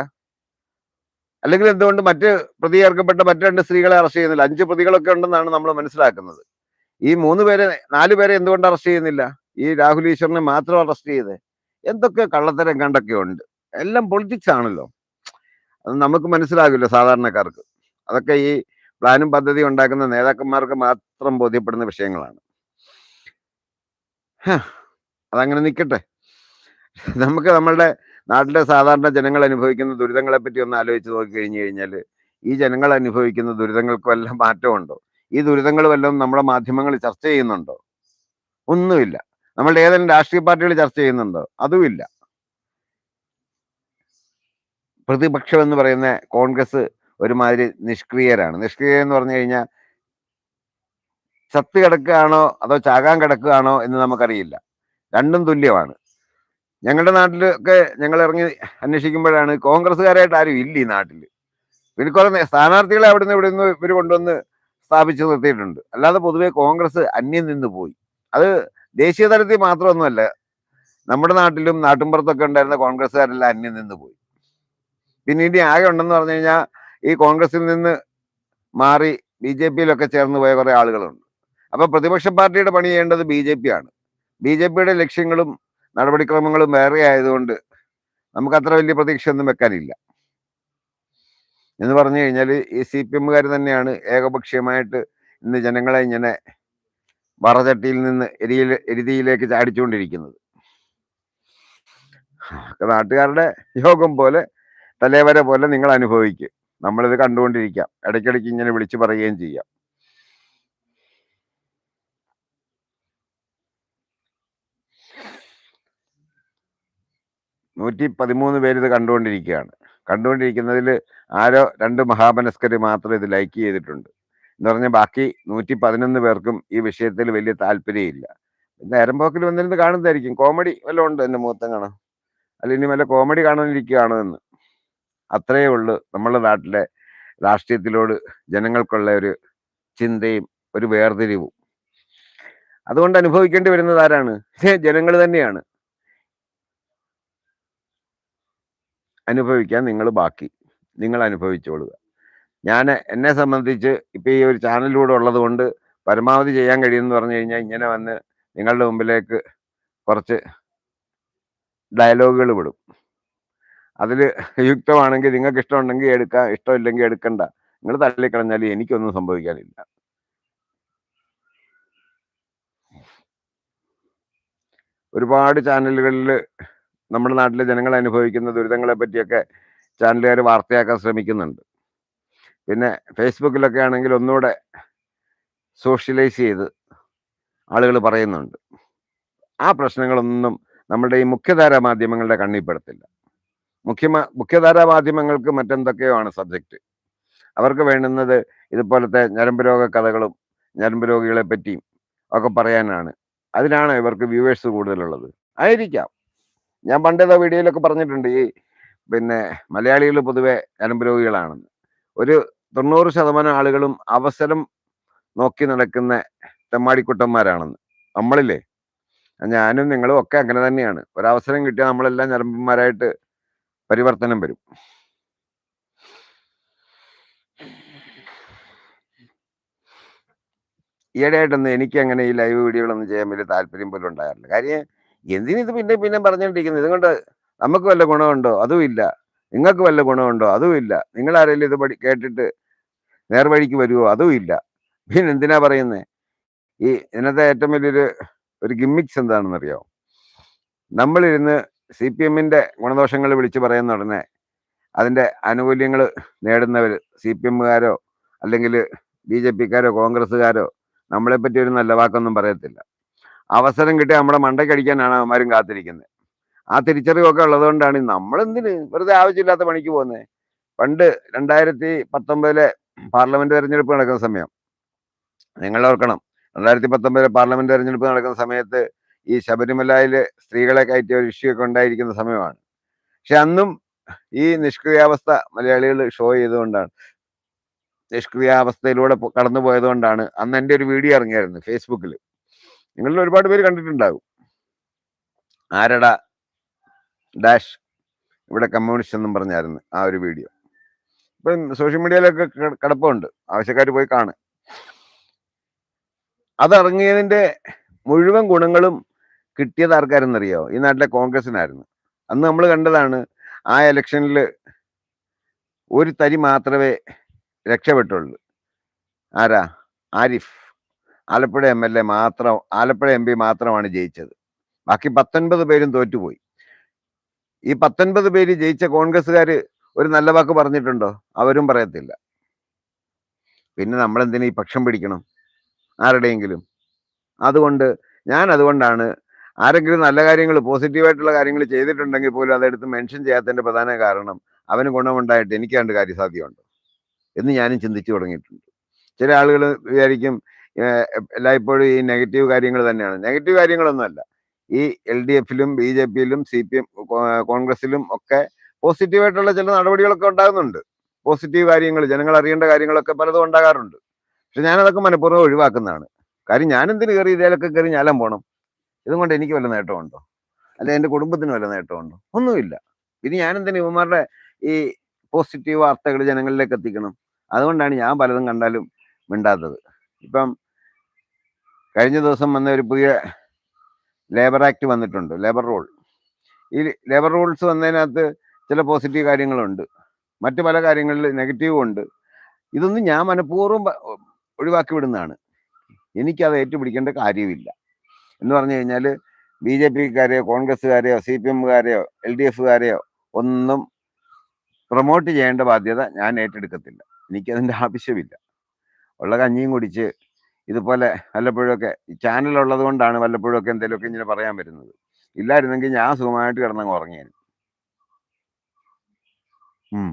അല്ലെങ്കിൽ എന്തുകൊണ്ട് മറ്റ് പ്രതി ഏർക്കപ്പെട്ട മറ്റു രണ്ട് സ്ത്രീകളെ അറസ്റ്റ് ചെയ്യുന്നില്ല? അഞ്ച് പ്രതികളൊക്കെ ഉണ്ടെന്നാണ് നമ്മൾ മനസ്സിലാക്കുന്നത്. ഈ മൂന്ന് പേരെ നാല് പേരെ എന്തുകൊണ്ട് അറസ്റ്റ് ചെയ്യുന്നില്ല? ഈ രാഹുൽ ഈശ്വറിനെ മാത്രം അറസ്റ്റ് ചെയ്ത്? എന്തൊക്കെ കള്ളത്തരം കണ്ടൊക്കെ ഉണ്ട്. എല്ലാം പൊളിറ്റിക്സ് ആണല്ലോ. അത് നമുക്ക് മനസ്സിലാകില്ല സാധാരണക്കാർക്ക്. അതൊക്കെ ഈ പ്ലാനും പദ്ധതി ഉണ്ടാക്കുന്ന നേതാക്കന്മാർക്ക് മാത്രം ബോധ്യപ്പെടുന്ന വിഷയങ്ങളാണ്. അതങ്ങനെ നിൽക്കട്ടെ നമുക്ക് നമ്മളുടെ നാട്ടിലെ സാധാരണ ജനങ്ങൾ അനുഭവിക്കുന്ന ദുരിതങ്ങളെ പറ്റി ഒന്ന് ആലോചിച്ച് നോക്കി കഴിഞ്ഞു കഴിഞ്ഞാൽ ഈ ജനങ്ങൾ അനുഭവിക്കുന്ന ദുരിതങ്ങൾക്ക് വല്ല മാറ്റമുണ്ടോ? ഈ ദുരിതങ്ങൾ വല്ലതും നമ്മുടെ മാധ്യമങ്ങൾ ചർച്ച ചെയ്യുന്നുണ്ടോ? ഒന്നുമില്ല. നമ്മളുടെ ഏതെങ്കിലും രാഷ്ട്രീയ പാർട്ടികൾ ചർച്ച ചെയ്യുന്നുണ്ടോ? അതുമില്ല. പ്രതിപക്ഷം എന്ന് പറയുന്ന കോൺഗ്രസ് ഒരുമാതിരി നിഷ്ക്രിയരാണ്. നിഷ്ക്രിയ എന്ന് പറഞ്ഞു കഴിഞ്ഞാൽ ചത്ത് കിടക്കുകയാണോ അതോ ചാകാൻ കിടക്കുകയാണോ എന്ന് നമുക്കറിയില്ല. രണ്ടും തുല്യമാണ്. ഞങ്ങളുടെ നാട്ടിലൊക്കെ ഞങ്ങൾ ഇറങ്ങി അന്വേഷിക്കുമ്പോഴാണ് കോൺഗ്രസ്സുകാരായിട്ട് ആരും ഇല്ല ഈ നാട്ടിൽ പിന്നെ കുറെ സ്ഥാനാർത്ഥികളെ അവിടെ നിന്ന് ഇവിടെ നിന്ന് ഇവർ കൊണ്ടുവന്ന് സ്ഥാപിച്ചു നിർത്തിയിട്ടുണ്ട്. അല്ലാതെ പൊതുവെ കോൺഗ്രസ് അന്യം നിന്ന് പോയി. അത് ദേശീയ തലത്തിൽ മാത്രമൊന്നുമല്ല നമ്മുടെ നാട്ടിലും നാട്ടിൻപുറത്തൊക്കെ ഉണ്ടായിരുന്ന കോൺഗ്രസ്സുകാരെല്ലാം അന്യം നിന്ന് പോയി. പിന്നെ ഇനി ആകെ ഉണ്ടെന്ന് പറഞ്ഞു കഴിഞ്ഞാൽ ഈ കോൺഗ്രസിൽ നിന്ന് മാറി ബി ജെ പിയിലൊക്കെ ചേർന്ന് പോയ കുറെ ആളുകളുണ്ട്. അപ്പൊ പ്രതിപക്ഷ പാർട്ടിയുടെ പണി ചെയ്യേണ്ടത് ബി ജെ പി ആണ്. ബി ജെ പിയുടെ ലക്ഷ്യങ്ങളും നടപടിക്രമങ്ങളും വേറെ ആയതുകൊണ്ട് നമുക്ക് അത്ര വലിയ പ്രതീക്ഷയൊന്നും വെക്കാനില്ല. എന്ന് പറഞ്ഞു കഴിഞ്ഞാൽ ഈ സി പി എമ്മുകാർ തന്നെയാണ് ഏകപക്ഷീയമായിട്ട് ഇന്ന് ജനങ്ങളെ ഇങ്ങനെ വറചട്ടിയിൽ നിന്ന് എരിയിൽ എരുതിയിലേക്ക് ചാടിച്ചുകൊണ്ടിരിക്കുന്നത്. നാട്ടുകാരുടെ യോഗം പോലെ തലേവരെ പോലെ നിങ്ങൾ അനുഭവിക്കും. നമ്മളിത് കണ്ടുകൊണ്ടിരിക്കാം. ഇടയ്ക്കിടയ്ക്ക് ഇങ്ങനെ വിളിച്ചു പറയുകയും ചെയ്യാം. നൂറ്റി പതിമൂന്ന് പേര് ഇത് കണ്ടുകൊണ്ടിരിക്കുകയാണ്. കണ്ടുകൊണ്ടിരിക്കുന്നതിൽ ആരോ രണ്ട് മഹാമനസ്കർ മാത്രം ഇത് ലൈക്ക് ചെയ്തിട്ടുണ്ട്. എന്ന് പറഞ്ഞാൽ ബാക്കി നൂറ്റി പതിനൊന്ന് പേർക്കും ഈ വിഷയത്തിൽ വലിയ താല്പര്യമില്ല. നേരമ്പോക്കിൽ വന്നിരുന്ന് കാണുന്നതായിരിക്കും. കോമഡി വല്ലതും ഉണ്ട് എന്റെ മുഖത്തം അല്ല ഇനി വല്ല കോമഡി കാണാനിരിക്കുകയാണോ എന്ന്. അത്രയേ ഉള്ളൂ നമ്മളുടെ നാട്ടിലെ രാഷ്ട്രീയത്തിലോട് ജനങ്ങൾക്കുള്ള ഒരു ചിന്തയും ഒരു വേർതിരിവും. അതുകൊണ്ട് അനുഭവിക്കേണ്ടി വരുന്നത് ആരാണ്? [LAUGHS] ജനങ്ങൾ തന്നെയാണ്. അനുഭവിക്കാൻ നിങ്ങൾ ബാക്കി. നിങ്ങൾ അനുഭവിച്ചോളുക. ഞാൻ എന്നെ സംബന്ധിച്ച് ഇപ്പം ഈ ഒരു ചാനലിലൂടെ ഉള്ളതുകൊണ്ട് പരമാവധി ചെയ്യാൻ കഴിയുമെന്ന് പറഞ്ഞു കഴിഞ്ഞാൽ ഇങ്ങനെ വന്ന് നിങ്ങളുടെ മുമ്പിലേക്ക് കുറച്ച് ഡയലോഗുകൾ വിടും. അതിൽ യുക്തമാണെങ്കിൽ നിങ്ങൾക്ക് ഇഷ്ടമുണ്ടെങ്കിൽ എടുക്കാം ഇഷ്ടമില്ലെങ്കിൽ എടുക്കണ്ട. നിങ്ങൾ തള്ളിക്കളഞ്ഞാൽ എനിക്കൊന്നും സംഭവിക്കാനില്ല. ഒരുപാട് ചാനലുകളിൽ നമ്മുടെ നാട്ടിലെ ജനങ്ങൾ അനുഭവിക്കുന്ന ദുരിതങ്ങളെ പറ്റിയൊക്കെ ചാനലുകാർ വാർത്തയാക്കാൻ ശ്രമിക്കുന്നുണ്ട്. പിന്നെ ഫേസ്ബുക്കിലൊക്കെ ആണെങ്കിൽ ഒന്നുകൂടെ സോഷ്യലൈസ് ചെയ്ത് ആളുകൾ പറയുന്നുണ്ട്. ആ പ്രശ്നങ്ങളൊന്നും നമ്മുടെ ഈ മുഖ്യധാരാ മാധ്യമങ്ങളുടെ കണ്ണിൽപ്പെടുത്തില്ല മുഖ്യ മുഖ്യധാരാ മാധ്യമങ്ങൾക്ക് മറ്റെന്തൊക്കെയോ ആണ് സബ്ജക്റ്റ് അവർക്ക് വേണ്ടുന്നത് ഇതുപോലത്തെ ഞരമ്പ് രോഗ കഥകളും ഞരമ്പ് രോഗികളെ പറ്റിയും ഒക്കെ പറയാനാണ്. അതിനാണ് ഇവർക്ക് വ്യൂവേഴ്സ് കൂടുതലുള്ളത്. ആയിരിക്കാം. ഞാൻ പണ്ടേതോ വീഡിയോയിലൊക്കെ പറഞ്ഞിട്ടുണ്ട് ഈ പിന്നെ മലയാളികൾ പൊതുവെ അനുഭരോഗികളാണെന്ന് ഒരു തൊണ്ണൂറ് ശതമാനം ആളുകളും അവസരം നോക്കി നടക്കുന്ന തെമ്മാടിക്കുട്ടന്മാരാണെന്ന്. നമ്മളില്ലേ? ഞാനും നിങ്ങളും ഒക്കെ അങ്ങനെ തന്നെയാണ്. ഒരവസരം കിട്ടിയാൽ നമ്മളെല്ലാം ഞരമ്പന്മാരായിട്ട് പരിവർത്തനം വരും. ഈയിടെയായിട്ടൊന്നും എനിക്ക് അങ്ങനെ ഈ ലൈവ് വീഡിയോകളൊന്നും ചെയ്യാൻ വലിയ താല്പര്യം പോലും ഉണ്ടാകാറില്ല. കാര്യം എന്തിനിത് പിന്നെ പിന്നെ പറഞ്ഞുകൊണ്ടിരിക്കുന്നത് ഇതുകൊണ്ട് നമുക്ക് വല്ല ഗുണമുണ്ടോ? അതുമില്ല നിങ്ങൾക്ക് വല്ല ഗുണമുണ്ടോ? അതുമില്ല നിങ്ങൾ ആരെങ്കിലും ഇത് പഠി കേട്ടിട്ട് നേർവഴിക്ക് വരുമോ അതുമില്ല പിന്നെ എന്തിനാ പറയുന്നത് ഈ ഇന്നത്തെ ഏറ്റവും വലിയൊരു ഒരു ഗിമ്മിക്സ് എന്താണെന്നറിയോ? നമ്മളിരുന്ന് സി പി എമ്മിന്റെ ഗുണദോഷങ്ങൾ വിളിച്ചു പറയുന്ന ഉടനെ അതിന്റെ ആനുകൂല്യങ്ങൾ നേടുന്നവർ സി പി എമ്മുകാരോ അല്ലെങ്കിൽ ബി ജെ പിക്കാരോ കോൺഗ്രസ്സുകാരോ നമ്മളെ പറ്റി ഒരു നല്ല വാക്കൊന്നും പറയത്തില്ല. അവസരം കിട്ടി നമ്മുടെ മണ്ടയ്ക്കടിക്കാനാണ് അവന്മാരും കാത്തിരിക്കുന്നത് ആ തിരിച്ചറിവൊക്കെ ഉള്ളതുകൊണ്ടാണ് നമ്മളെന്തിന് വെറുതെ ആവശ്യമില്ലാത്ത പണിക്ക് പോകുന്നത് പണ്ട് രണ്ടായിരത്തി പത്തൊമ്പതിലെ പാർലമെന്റ് തെരഞ്ഞെടുപ്പ് നടക്കുന്ന സമയം. നിങ്ങൾ ഓർക്കണം. രണ്ടായിരത്തി പത്തൊമ്പതിലെ പാർലമെന്റ് തെരഞ്ഞെടുപ്പ് നടക്കുന്ന സമയത്ത് ഈ ശബരിമലയിൽ സ്ത്രീകളെ കയറ്റിയ ഒരു ഇഷ്യൂ ഒക്കെ ഉണ്ടായിരിക്കുന്ന സമയമാണ്. പക്ഷെ അന്നും ഈ നിഷ്ക്രിയാവസ്ഥ മലയാളികൾ ഷോ ചെയ്തുകൊണ്ടാണ് നിഷ്ക്രിയാവസ്ഥയിലൂടെ കടന്നു പോയതുകൊണ്ടാണ് അന്ന് എന്റെ ഒരു വീഡിയോ ഇറങ്ങിയായിരുന്നു ഫേസ്ബുക്കിൽ നിങ്ങളിൽ ഒരുപാട് പേര് കണ്ടിട്ടുണ്ടാകും. ആരടാ? ഡാഷ്. ഇവിടെ കമ്മ്യൂണിസ്റ്റ് എന്നും പറഞ്ഞായിരുന്നു ആ ഒരു വീഡിയോ ഇപ്പം സോഷ്യൽ മീഡിയയിലൊക്കെ കിട- കിടപ്പുണ്ട്. ആവശ്യക്കാർ പോയി കാണും അതിറങ്ങിയതിന്റെ മുഴുവൻ ഗുണങ്ങളും കിട്ടിയത് ആർക്കാരെന്നറിയോ? ഈ നാട്ടിലെ കോൺഗ്രസിനായിരുന്നു അന്ന് നമ്മൾ കണ്ടതാണ് ആ ഇലക്ഷനിൽ ഒരു തരി മാത്രമേ രക്ഷപ്പെട്ടുള്ളൂ. ആരാ? Arif. Alappuzha M L A മാത്രം ആലപ്പുഴ എം പി മാത്രമാണ് ജയിച്ചത്. ബാക്കി പത്തൊൻപത് പേരും തോറ്റുപോയി. ഈ പത്തൊൻപത് പേര് ജയിച്ച കോൺഗ്രസ്സുകാർ ഒരു നല്ല വാക്ക് പറഞ്ഞിട്ടുണ്ടോ? അവരും പറയത്തില്ല. പിന്നെ നമ്മൾ എന്തിനാ ഈ പക്ഷം പിടിക്കണം? ആരുടെയെങ്കിലും. അതുകൊണ്ട് ഞാൻ അതുകൊണ്ടാണ് ആരെങ്കിലും നല്ല കാര്യങ്ങൾ പോസിറ്റീവായിട്ടുള്ള കാര്യങ്ങൾ ചെയ്തിട്ടുണ്ടെങ്കിൽ പോലും അതെടുത്ത് മെൻഷൻ ചെയ്യാത്തതിന്റെ പ്രധാന കാരണം അവന് ഗുണമുണ്ടായിട്ട് എനിക്ക് രണ്ട് കാര്യസാധ്യമുണ്ട് എന്ന് ഞാനും ചിന്തിച്ചു തുടങ്ങിയിട്ടുണ്ട്. ചില ആളുകൾ വിചാരിക്കും എല്ലായ്പ്പോഴും ഈ നെഗറ്റീവ് കാര്യങ്ങൾ തന്നെയാണ്. നെഗറ്റീവ് കാര്യങ്ങളൊന്നുമല്ല. ഈ എൽ ഡി എഫിലും ബി ജെ പിയിലും സി പി എം കോൺഗ്രസിലും ഒക്കെ പോസിറ്റീവായിട്ടുള്ള ചില നടപടികളൊക്കെ ഉണ്ടാകുന്നുണ്ട്. പോസിറ്റീവ് കാര്യങ്ങൾ ജനങ്ങൾ അറിയേണ്ട കാര്യങ്ങളൊക്കെ പലതും ഉണ്ടാകാറുണ്ട്. പക്ഷെ ഞാനതൊക്കെ മനഃപൂർവം ഒഴിവാക്കുന്നതാണ്. കാര്യം ഞാനെന്തിന് കയറി ഇതിലൊക്കെ കയറി ഞാനും പോകണം ഇതും കൊണ്ട് എനിക്ക് വല്ല നേട്ടമുണ്ടോ? അല്ലെ എന്റെ കുടുംബത്തിന് വല്ല നേട്ടമുണ്ടോ? ഒന്നുമില്ല. ഇനി ഞാൻ എന്തിന് ഇവന്മാരുടെ ഈ പോസിറ്റീവ് വാർത്തകൾ ജനങ്ങളിലേക്ക് എത്തിക്കണം? അതുകൊണ്ടാണ് ഞാൻ പലതും കണ്ടാലും മിണ്ടാത്തത്. ഇപ്പം കഴിഞ്ഞ ദിവസം വന്ന ഒരു പുതിയ ലേബർ ആക്ട് വന്നിട്ടുണ്ട് ലേബർ റൂൾ ഈ ലേബർ റൂൾസ് വന്നതിനകത്ത് ചില പോസിറ്റീവ് കാര്യങ്ങളുണ്ട് മറ്റു പല കാര്യങ്ങളിൽ നെഗറ്റീവും ഉണ്ട്. ഇതൊന്നും ഞാൻ മനഃപൂർവം ഒഴിവാക്കി വിടുന്നതാണ്. എനിക്കത് ഏറ്റുപിടിക്കേണ്ട കാര്യമില്ല. എന്ന് പറഞ്ഞു കഴിഞ്ഞാൽ ബി ജെ പിക്കാരെയോ കോൺഗ്രസ്സുകാരെയോ സി പി എമ്മുകാരെയോ എൽ ഡി എഫുകാരെയോ ഒന്നും പ്രൊമോട്ട് ചെയ്യേണ്ട ബാധ്യത ഞാൻ ഏറ്റെടുക്കത്തില്ല. എനിക്കതിന്റെ ആവശ്യമില്ല. ഉള്ള കഞ്ഞിയും കുടിച്ച് ഇതുപോലെ വല്ലപ്പോഴൊക്കെ ചാനൽ ഉള്ളത് കൊണ്ടാണ് വല്ലപ്പോഴൊക്കെ എന്തെങ്കിലുമൊക്കെ ഇങ്ങനെ പറയാൻ വരുന്നത് ഇല്ലായിരുന്നെങ്കിൽ ഞാൻ സുഖമായിട്ട് കിടന്നങ്ങ് ഉറങ്ങിയേനെ. ഉം.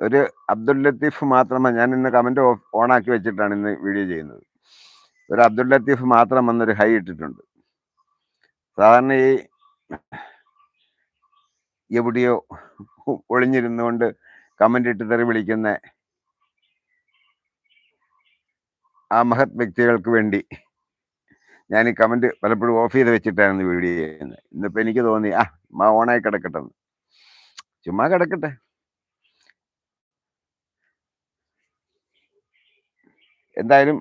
ഒരു അബ്ദുൽ ലത്തീഫ് മാത്രമാണ് ഞാൻ ഇന്ന് ഓൺ ആക്കി വെച്ചിട്ടാണ് ഇന്ന് വീഡിയോ ചെയ്യുന്നത്. ഒരു അബ്ദുൽ ലത്തീഫ് മാത്രം വന്നൊരു ഹൈ ഇട്ടിട്ടുണ്ട്. സാധാരണ ഈ എവിടെയോ ഒളിഞ്ഞിരുന്നുകൊണ്ട് കമന്റ് ഇട്ട് തെറി വിളിക്കുന്ന ആ മഹത് വ്യക്തികൾക്ക് വേണ്ടി ഞാൻ ഈ കമന്റ് പലപ്പോഴും ഓഫ് ചെയ്ത് വെച്ചിട്ടായിരുന്നു വീഡിയോ ചെയ്യുന്നത്. ഇന്നിപ്പോ എനിക്ക് തോന്നി ആ മാ ഓണായി കിടക്കട്ടെ. ചുമ്മാ കിടക്കട്ടെ. എന്തായാലും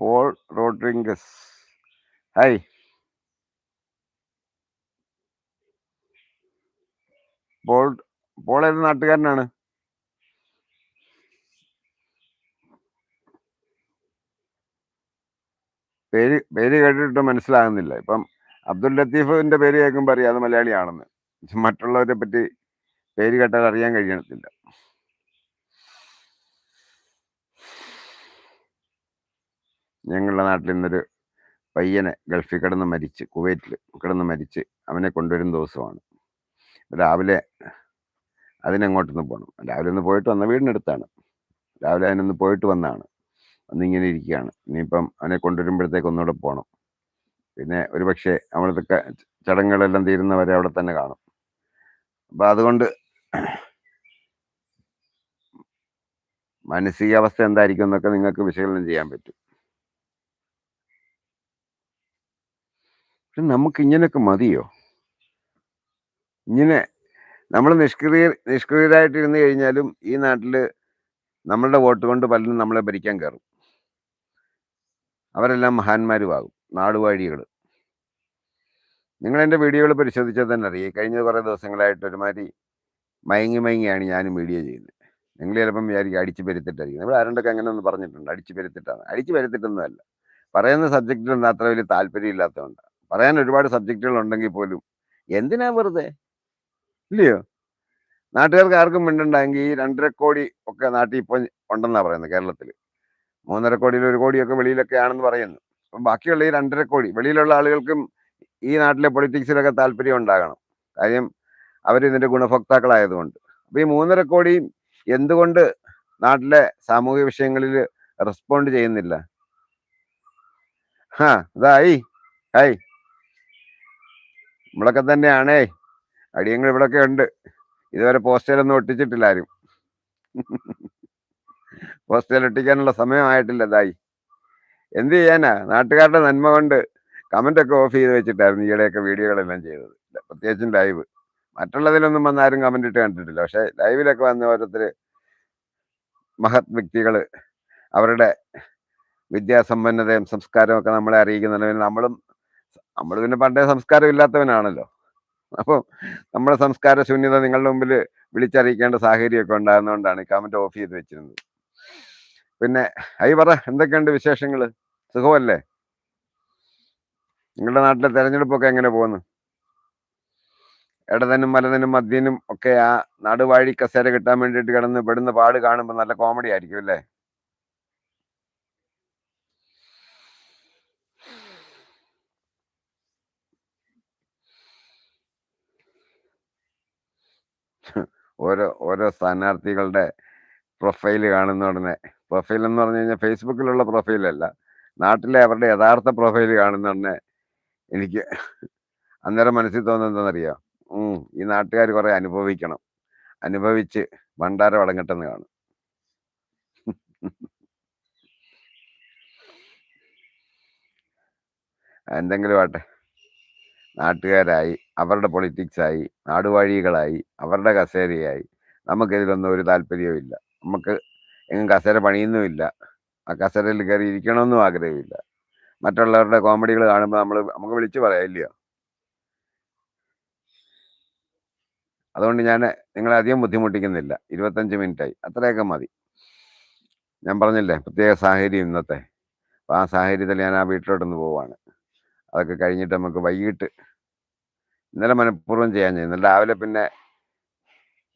Paul Rodrigues hi. Paul Paul ഏത് നാട്ടുകാരനാണ്? പേര് പേര് കേട്ടിട്ട് മനസ്സിലാകുന്നില്ല. ഇപ്പം അബ്ദുൽ ലത്തീഫിന്റെ പേര് കേൾക്കുമ്പോൾ അറിയാം അത് മലയാളിയാണെന്ന്. മറ്റുള്ളവരെ പറ്റി പേര് കേട്ടാൽ അറിയാൻ കഴിയണത്തില്ല ഞങ്ങളുടെ നാട്ടിൽ ഇന്നൊരു പയ്യനെ ഗൾഫിൽ കിടന്ന് മരിച്ച് കുവൈറ്റിൽ കിടന്ന് മരിച്ച് അവനെ കൊണ്ടുവരുന്ന ദിവസമാണ്. രാവിലെ അതിനങ്ങോട്ടൊന്ന് പോകണം രാവിലെ ഒന്ന് പോയിട്ട് വന്ന വീടിനടുത്താണ്. രാവിലെ അതിനൊന്ന് പോയിട്ട് വന്നതാണ് വന്നിങ്ങനെ ഇരിക്കുകയാണ്. ഇനിയിപ്പം അവനെ കൊണ്ടുവരുമ്പോഴത്തേക്ക് ഒന്നുകൂടെ പോകണം പിന്നെ ഒരു പക്ഷേ അവിടുത്തെ ചടങ്ങുകളെല്ലാം തീരുന്നവരെ അവിടെ തന്നെ കാണും. അപ്പം അതുകൊണ്ട് മാനസികാവസ്ഥ എന്തായിരിക്കും എന്നൊക്കെ നിങ്ങൾക്ക് വിശകലനം ചെയ്യാൻ പറ്റും. പക്ഷെ നമുക്ക് ഇങ്ങനെയൊക്കെ മതിയോ? ഇങ്ങനെ നമ്മൾ നിഷ്ക്രിയ നിഷ്ക്രിയരായിട്ടിരുന്ന് കഴിഞ്ഞാലും ഈ നാട്ടിൽ നമ്മളുടെ വോട്ട് കൊണ്ട് പലരും നമ്മളെ ഭരിക്കാൻ കയറും അവരെല്ലാം മഹാന്മാരുമാകും നാടുവാഴികൾ നിങ്ങൾ എന്റെ വീഡിയോകൾ പരിശോധിച്ചാൽ തന്നെ അറിയാം. കഴിഞ്ഞ കുറേ ദിവസങ്ങളായിട്ട് ഒരുമാതിരി മയങ്ങി മയങ്ങിയാണ് ഞാനും വീഡിയോ ചെയ്യുന്നത്. നിങ്ങൾ ചിലപ്പം വിചാരിക്കും അടിച്ചു പെരുത്തിട്ടായിരിക്കും. നമ്മൾ ആരണ്ടൊക്കെ അങ്ങനെ ഒന്ന് പറഞ്ഞിട്ടുണ്ട്. അടിച്ചു പെരുത്തിട്ടാണ്. അടിച്ചു പെരുത്തിട്ടൊന്നുമല്ല പറയുന്ന സബ്ജക്റ്റിലൊന്നും അത്ര വലിയ താല്പര്യം ഇല്ലാത്തതുകൊണ്ടാണ് പറയാൻ ഒരുപാട് സബ്ജക്റ്റുകൾ ഉണ്ടെങ്കിൽ പോലും എന്തിനാ വെറുതെ? ഇല്ലയോ? നാട്ടുകാർക്ക് ആർക്കും മിണ്ടുണ്ടെങ്കിൽ ഈ രണ്ടര കോടി ഒക്കെ നാട്ടിൽ ഇപ്പം ഉണ്ടെന്നാണ് പറയുന്നത് കേരളത്തിൽ മൂന്നര കോടിയിൽ ഒരു കോടിയൊക്കെ വെളിയിലൊക്കെ ആണെന്ന് പറയുന്നു. അപ്പം ബാക്കിയുള്ള ഈ രണ്ടര കോടി വെളിയിലുള്ള ആളുകൾക്കും ഈ നാട്ടിലെ പൊളിറ്റിക്സിലൊക്കെ താല്പര്യം ഉണ്ടാകണം. കാര്യം അവർ ഇതിന്റെ ഗുണഭോക്താക്കളായതുകൊണ്ട്. അപ്പോൾ ഈ മൂന്നര കോടി എന്തുകൊണ്ട് നാട്ടിലെ സാമൂഹിക വിഷയങ്ങളിൽ റെസ്പോണ്ട് ചെയ്യുന്നില്ല? ഹാ ഇതായി. ഹായ്. നമ്മളൊക്കെ തന്നെയാണേ. അടിയങ്ങൾ ഇവിടൊക്കെ ഉണ്ട്. ഇതുവരെ പോസ്റ്റേലൊന്നും ഒട്ടിച്ചിട്ടില്ല ആരും പോസ്റ്റേൽ ഒട്ടിക്കാനുള്ള സമയമായിട്ടില്ല ഇതായി എന്ത് ചെയ്യാനാ? നാട്ടുകാരുടെ നന്മ കൊണ്ട് കമന്റ് ഒക്കെ ഓഫ് ചെയ്ത് വെച്ചിട്ടായിരുന്നു ഈയിടെയൊക്കെ വീഡിയോകളെല്ലാം ചെയ്തത്. പ്രത്യേകിച്ചും ലൈവ് മറ്റുള്ളതിലൊന്നും വന്നാരും കമന്റ് ഇട്ട് കണ്ടിട്ടില്ല. പക്ഷെ ലൈവിലൊക്കെ വന്ന ഓരോരുത്തർ മഹത് വ്യക്തികൾ അവരുടെ വിദ്യാസമ്പന്നതയും സംസ്കാരവും ഒക്കെ നമ്മളെ അറിയിക്കുന്നുണ്ട് നമ്മളും നമ്മൾ പിന്നെ പണ്ടേ സംസ്കാരം ഇല്ലാത്തവനാണല്ലോ. അപ്പോൾ നമ്മുടെ സംസ്കാര ശൂന്യത നിങ്ങളുടെ മുമ്പിൽ വിളിച്ചറിയിക്കേണ്ട സാഹചര്യമൊക്കെ ഉണ്ടായിരുന്നതുകൊണ്ടാണ് ഈ കമന്റ് ഓഫ് ചെയ്ത് വെച്ചിരുന്നത്. പിന്നെ അയ്യ പറ എന്തൊക്കെയുണ്ട് വിശേഷങ്ങൾ സുഖമല്ലേ? നിങ്ങളുടെ നാട്ടിലെ തെരഞ്ഞെടുപ്പൊക്കെ എങ്ങനെ പോകുന്നു? ഇടതനും മലതനും മദ്യനും ഒക്കെ ആ നടുവാഴി കസേര കിട്ടാൻ വേണ്ടിയിട്ട് കിടന്ന് പെടുന്ന പാട് കാണുമ്പോൾ നല്ല കോമഡി ആയിരിക്കും അല്ലേ? ഓരോ ഓരോ സ്ഥാനാർത്ഥികളുടെ പ്രൊഫൈൽ കാണുന്ന ഉടനെ. പ്രൊഫൈൽ എന്ന് പറഞ്ഞു കഴിഞ്ഞാൽ ഫേസ്ബുക്കിലുള്ള പ്രൊഫൈലല്ല നാട്ടിലെ അവരുടെ യഥാർത്ഥ പ്രൊഫൈൽ കാണുന്ന ഉടനെ എനിക്ക് അന്നേരം മനസ്സിൽ തോന്നുന്നത് എന്താണെന്നറിയോ? ഈ നാട്ടുകാർ കുറെ അനുഭവിക്കണം. അനുഭവിച്ച് ഭണ്ഡാരം അടങ്ങട്ടെന്ന് കാണും. എന്തെങ്കിലും ആട്ടെ നാട്ടുകാരായി അവരുടെ പൊളിറ്റിക്സായി നാടുവാഴികളായി അവരുടെ കസേരയായി. നമുക്കിതിലൊന്നും ഒരു താല്പര്യവുമില്ല നമുക്ക് എങ്ങും കസേര പണിയുന്നുമില്ല. ആ കസേരയിൽ കയറി ഇരിക്കണമെന്നും ആഗ്രഹമില്ല. മറ്റുള്ളവരുടെ കോമഡികൾ കാണുമ്പോൾ നമ്മൾ നമുക്ക് വിളിച്ചു പറയാം അതുകൊണ്ട് ഞാൻ നിങ്ങളെ അധികം ബുദ്ധിമുട്ടിക്കുന്നില്ല. ഇരുപത്തഞ്ച് മിനിറ്റായി. അത്രയൊക്കെ മതി. ഞാൻ പറഞ്ഞില്ലേ പ്രത്യേക സാഹചര്യം ഇന്നത്തെ. അപ്പോൾ ആ സാഹചര്യത്തിൽ ഞാൻ ആ വീട്ടിലോട്ടൊന്ന് പോവാണ്. അതൊക്കെ കഴിഞ്ഞിട്ട് നമുക്ക് വൈകിട്ട് ഇന്നലെ മനഃപൂർവം ചെയ്യാൻ ചെയ്യുന്നു രാവിലെ പിന്നെ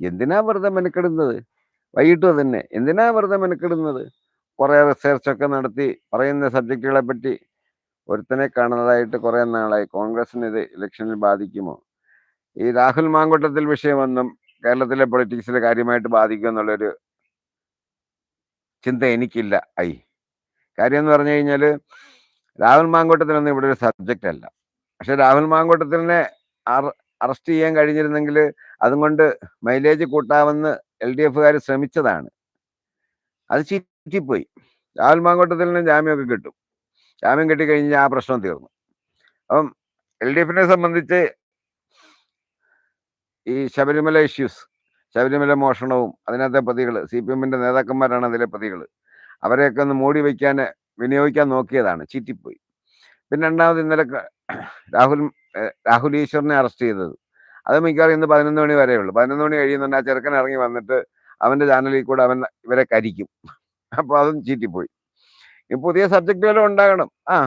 എന്തിനാ വെറുതെ മെനക്കെടുന്നത്? വൈകിട്ട് തന്നെ എന്തിനാ വെറുതെ മെനക്കെടുന്നത്? കുറേ റിസർച്ചൊക്കെ നടത്തി പറയുന്ന സബ്ജക്റ്റുകളെ പറ്റി ഒരുത്തനെ കാണുന്നതായിട്ട് കുറേ നാളായി. കോൺഗ്രസിന് ഇത് ഇലക്ഷനിൽ ബാധിക്കുമോ? ഈ രാഹുൽ മാങ്കൂട്ടത്തിൽ വിഷയമൊന്നും കേരളത്തിലെ പൊളിറ്റിക്സിൽ കാര്യമായിട്ട് ബാധിക്കും എന്നുള്ളൊരു ചിന്ത എനിക്കില്ല. ഐ. കാര്യം എന്ന് പറഞ്ഞു കഴിഞ്ഞാൽ രാഹുൽ മാങ്കൂട്ടത്തിനൊന്നും ഇവിടെ ഒരു സബ്ജക്റ്റ് അല്ല. പക്ഷെ രാഹുൽ മാങ്കൂട്ടത്തിനെ അറസ്റ്റ് ചെയ്യാൻ കഴിഞ്ഞിരുന്നെങ്കിൽ അതും കൊണ്ട് മൈലേജ് കൂട്ടാമെന്ന് എൽ ഡി എഫുകാർ ശ്രമിച്ചതാണ്. അത് ചീറ്റിപ്പോയി. രാഹുൽ നിന്ന് ജാമ്യമൊക്കെ കിട്ടും. ജാമ്യം കിട്ടിക്കഴിഞ്ഞാൽ ആ പ്രശ്നം തീർന്നു. അപ്പം എൽ ഡി എഫിനെ സംബന്ധിച്ച് ഈ ശബരിമല ഇഷ്യൂസ് ശബരിമല മോഷണവും അതിനകത്തെ പ്രതികൾ സി പി എമ്മിന്റെ നേതാക്കന്മാരാണ് അതിലെ പ്രതികൾ അവരെയൊക്കെ ഒന്ന് മൂടി വയ്ക്കാൻ വിനിയോഗിക്കാൻ നോക്കിയതാണ്. ചീറ്റിപ്പോയി. പിന്നെ രണ്ടാമത് ഇന്നലെ രാഹുൽ രാഹുൽ ഈശ്വറിനെ അറസ്റ്റ് ചെയ്തത്. അത് മിക്കവാറും ഇന്ന് പതിനൊന്ന് മണി വരെ ഉള്ളൂ പതിനൊന്ന് മണി കഴിയുന്നുണ്ട് ആ ചെറുക്കൻ ഇറങ്ങി വന്നിട്ട് അവന്റെ ചാനലിൽ കൂടെ അവൻ ഇവരെ കരിക്കും. അപ്പോൾ അതും ചീറ്റിപ്പോയി. ഈ പുതിയ സബ്ജക്റ്റ് വല്ലതും ഉണ്ടാകണം. ആ.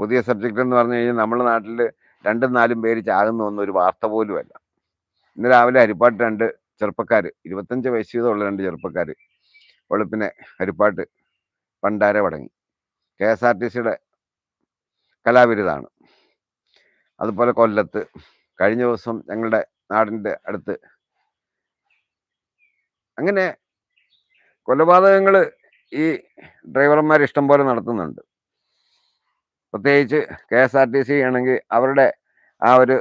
പുതിയ സബ്ജക്റ്റ് എന്ന് പറഞ്ഞു കഴിഞ്ഞാൽ നമ്മുടെ നാട്ടിൽ രണ്ടും നാലും പേര് ചാകുന്ന ഒന്നും ഒരു വാർത്ത പോലുമല്ല ഇന്ന് രാവിലെ ഹരിപ്പാട്ട് രണ്ട് ചെറുപ്പക്കാർ ഇരുപത്തഞ്ച് വയസ്സ് വീതമുള്ള രണ്ട് ചെറുപ്പക്കാർ വെളുപ്പിനെ ഹരിപ്പാട്ട് പണ്ടാര വടങ്ങി. കെ എസ് ആർ ടി സിയുടെ കലാവിരുതാണ്. അതുപോലെ കൊല്ലത്ത് കഴിഞ്ഞ ദിവസം ഞങ്ങളുടെ നാടിന്റെ അടുത്ത് അങ്ങനെ കൊലപാതകങ്ങൾ ഈ ഡ്രൈവർമാർ ഇഷ്ടം പോലെ നടത്തുന്നുണ്ട്. പ്രത്യേകിച്ച് K S R T C ആണെങ്കിൽ അവരുടെ ആ ഒരു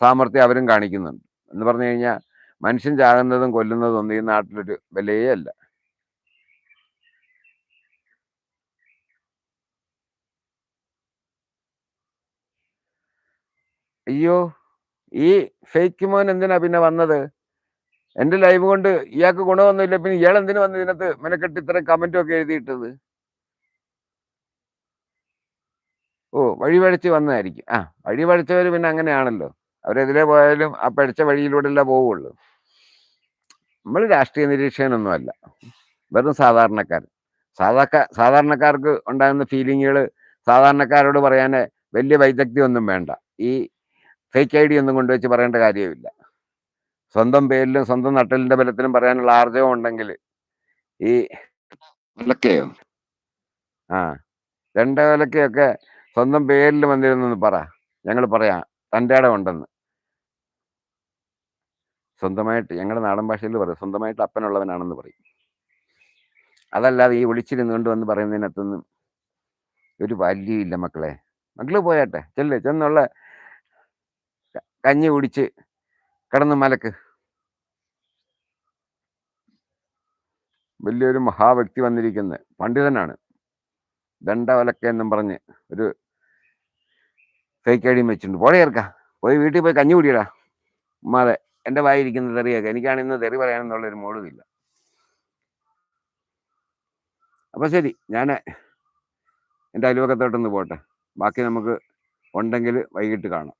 സാമർഥ്യം അവരും കാണിക്കുന്നുണ്ട്. എന്ന് പറഞ്ഞു കഴിഞ്ഞാൽ മനുഷ്യൻ ചാകുന്നതും കൊല്ലുന്നതും ഒന്നും ഈ നാട്ടിലൊരു വിലയേ അല്ല. അയ്യോ ഈ ഫേക്ക് മോൻ എന്തിനാ പിന്നെ വന്നത്? എന്റെ ലൈവ് കൊണ്ട് ഇയാൾക്ക് ഗുണമൊന്നുമില്ല പിന്നെ ഇയാൾ എന്തിനു വന്ന് ഇതിനകത്ത് മെനക്കെട്ട് ഇത്രയും കമന്റും ഒക്കെ എഴുതിയിട്ടത്? ഓ വഴി വഴിച്ച് വന്നതായിരിക്കും. ആ വഴി പഴിച്ചവർ പിന്നെ അങ്ങനെയാണല്ലോ. അവരെതിരെ പോയാലും ആ പഠിച്ച വഴിയിലൂടെയല്ല പോവുള്ളൂ. നമ്മൾ രാഷ്ട്രീയ നിരീക്ഷകനൊന്നുമല്ല. വെറും സാധാരണക്കാരൻ സാധാക്ക സാധാരണക്കാർക്ക് ഉണ്ടാകുന്ന ഫീലിങ്ങുകൾ സാധാരണക്കാരോട് പറയാൻ വലിയ വൈദഗ്ധ്യം ഒന്നും വേണ്ട. ഈ ഫേക്ക് ഐ ഡി ഒന്നും കൊണ്ടുവച്ച് പറയേണ്ട കാര്യമില്ല സ്വന്തം പേരിലും സ്വന്തം നട്ടലിന്റെ ബലത്തിലും പറയാനുള്ള ആർജവം ഉണ്ടെങ്കിൽ ഈ വിലക്കയോ? ആ. രണ്ട് വിലക്കയൊക്കെ സ്വന്തം പേരിൽ വന്നിരുന്നെന്ന് പറ. ഞങ്ങൾ പറയാം തന്റെ ഇടം ഉണ്ടെന്ന്. സ്വന്തമായിട്ട് ഞങ്ങളുടെ നാടൻ ഭാഷയിൽ പറയും സ്വന്തമായിട്ട് അപ്പനുള്ളവനാണെന്ന് പറയും. അതല്ലാതെ ഈ വിളിച്ചിരുന്നുകൊണ്ട് വന്ന് പറയുന്നതിനകത്തൊന്നും ഒരു വാല്യൂ ഇല്ല മക്കളെ. മക്കൾ പോയാട്ടെ ചെല്ലേ ചെന്നുള്ള കഞ്ഞി കുടിച്ച് കിടന്ന് മലക്ക്. വലിയൊരു മഹാവ്യക്തി വന്നിരിക്കുന്നത് പണ്ഡിതനാണ്. ദണ്ഡവലക്ക എന്നും പറഞ്ഞ് ഒരു ഫേക്ക് വെച്ചിട്ടുണ്ട്. പോടെ ചേർക്ക പോയി വീട്ടിൽ പോയി കഞ്ഞി കുടിയടാ. ഉമ്മാതെ. എന്റെ വായിരിക്കുന്ന തെറിയൊക്കെ. എനിക്കാണ് ഇന്ന് തെറി പറയാനെന്നുള്ളൊരു മോളുമില്ല അപ്പൊ ശരി. ഞാൻ എന്റെ അയൽവക്കത്തോട്ടൊന്ന് പോട്ടെ. ബാക്കി നമുക്ക് ഉണ്ടെങ്കിൽ വൈകിട്ട് കാണാം.